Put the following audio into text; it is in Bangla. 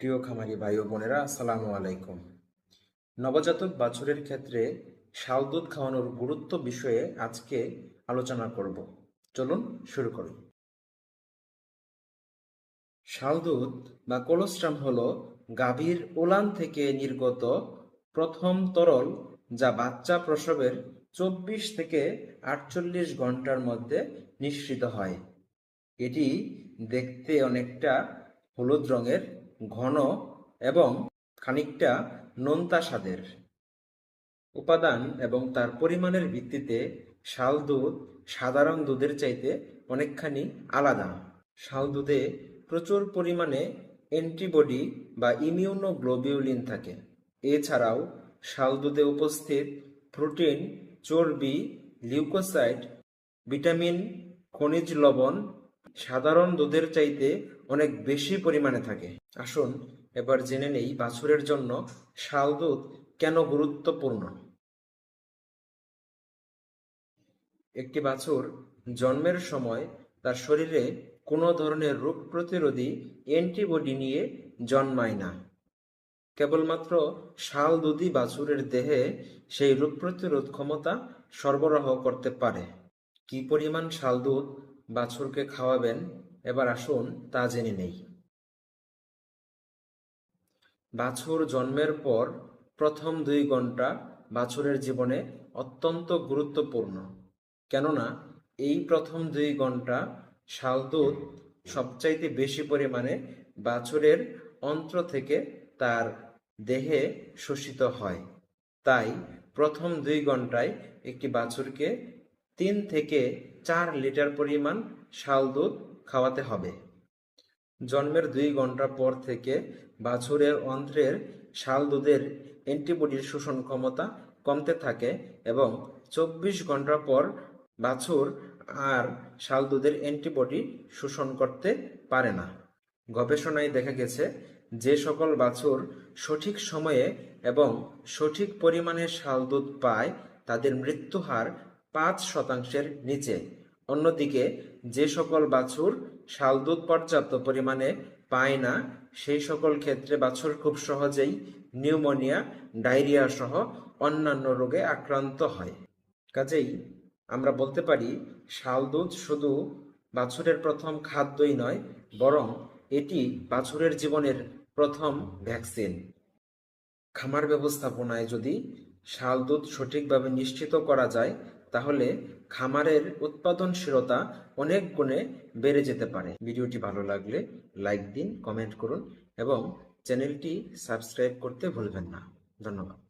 প্রিয় খামারি ভাই ও বোনেরা, আসসালামু আলাইকুম। নবজাতক বাছুরের ক্ষেত্রে শাল দুধ খাওয়ানোর গুরুত্ব বিষয়ে আজকে আলোচনা করব। চলুন শুরু করি। শাল দুধ বা কোলোস্ট্রাম হল গাভীর ওলান থেকে নির্গত প্রথম তরল যা বাচ্চা প্রসবের চব্বিশ থেকে আটচল্লিশ ঘণ্টার মধ্যে নিঃসৃত হয়। এটি দেখতে অনেকটা হলুদ রঙের ঘন এবং খানিকটা নোনতা স্বাদের। উপাদান এবং তার পরিমাণের ভিত্তিতে শাল দুধ সাধারণ দুধের চাইতে অনেকখানি আলাদা। শাল দুধে প্রচুর পরিমাণে অ্যান্টিবডি বা ইমিউনোগ্লোবিউলিন থাকে। এছাড়াও শাল দুধে উপস্থিত প্রোটিন, চর্বি, লিউকোসাইড, ভিটামিন, খনিজ লবণ সাধারণ দুধের চাইতে অনেক বেশি পরিমাণে থাকে। আসুন এবার জেনে নেই বাছুরের জন্য শাল দুধ কেন গুরুত্বপূর্ণ। একটি বাছুর জন্মের সময় তার শরীরে কোনো ধরনের রোগ প্রতিরোধী অ্যান্টিবডি নিয়ে জন্মায় না। কেবলমাত্র শাল দুধই বাছুরের দেহে সেই রোগ প্রতিরোধ ক্ষমতা সরবরাহ করতে পারে। কি পরিমাণ শাল দুধ বাছুরকে খাওয়াবেন, এবার আসুন তা জেনে নেই। বাছুর জন্মের পর প্রথম দুই ঘণ্টা বাছুরের জীবনে অত্যন্ত গুরুত্বপূর্ণ। কেননা, এই প্রথম দুই ঘণ্টা শাল দুধ সবচাইতে বেশি পরিমাণে বাছুরের অন্ত্র থেকে তার দেহে শোষিত হয়। তাই প্রথম দুই ঘন্টায় একটি বাছুরকে তিন থেকে চার লিটার পরিমাণ শাল দুধ খাওয়াতে হবে। জন্মের দুই ঘণ্টা পর থেকে বাছুরের অন্ত্রের শাল দুধের অ্যান্টিবডির শোষণ ক্ষমতা কমতে থাকে এবং চব্বিশ ঘণ্টা পর বাছুর আর শাল দুধের অ্যান্টিবডি শোষণ করতে পারে না। গবেষণায় দেখা গেছে যে সকল বাছুর সঠিক সময়ে এবং সঠিক পরিমাণে শাল দুধ পায়, তাদের মৃত্যু হার পাঁচ শতাংশের নিচে। অন্যদিকে, যে সকল বাছুর শাল দুধ পর্যাপ্ত পরিমাণে পায় না, সেই সকল ক্ষেত্রে বাছুর খুব সহজেই নিউমোনিয়া, ডায়রিয়া সহ অন্যান্য রোগে আক্রান্ত হয়। কাজেই আমরা বলতে পারি, শাল দুধ শুধু বাছুরের প্রথম খাদ্যই নয়, বরং এটি বাছুরের জীবনের প্রথম ভ্যাকসিন। খামার ব্যবস্থাপনায় যদি শাল দুধ সঠিকভাবে নিশ্চিত করা যায় তাহলে খামারের উৎপাদনশীলতা অনেক গুণে বেড়ে যেতে পারে। ভিডিওটি ভালো লাগলে লাইক দিন, কমেন্ট করুন এবং চ্যানেলটি সাবস্ক্রাইব করতে ভুলবেন না। ধন্যবাদ।